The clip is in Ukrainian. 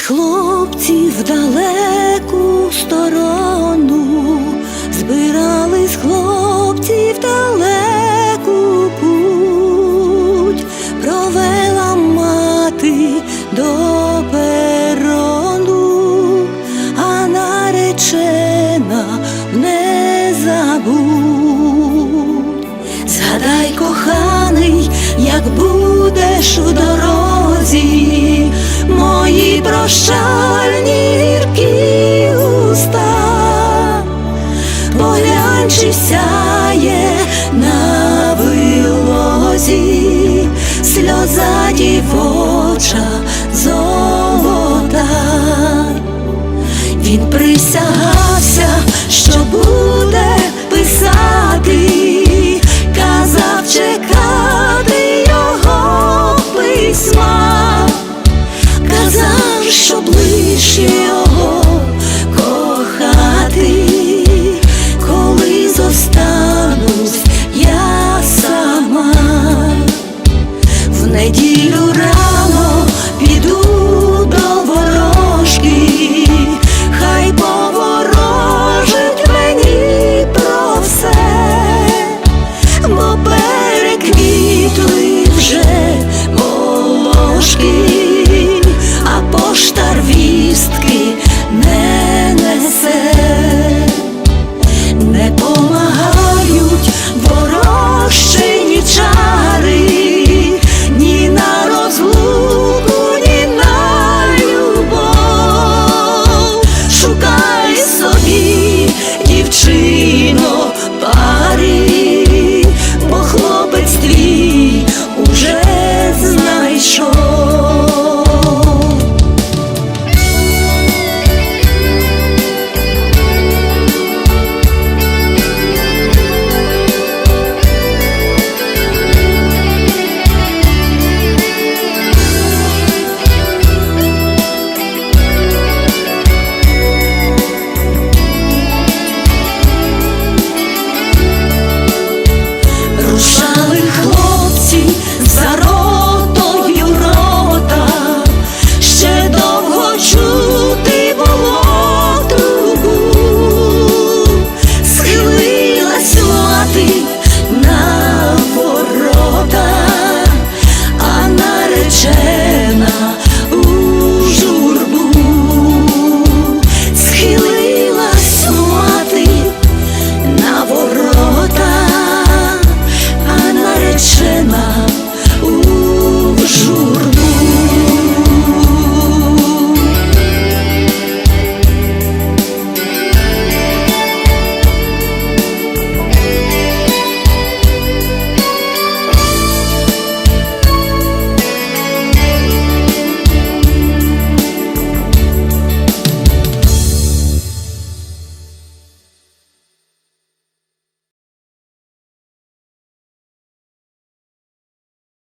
хлопці в далеку сторону, збирались хлопці в далеку путь, провела мати до перону, а наречена не забудь. Згадай, коханий, як будеш мої прощальні гіркі уста, поглянь, чи сяє на вилозі, сльоза дівоча золота. Він присягався, що буде. дорожки, а поштар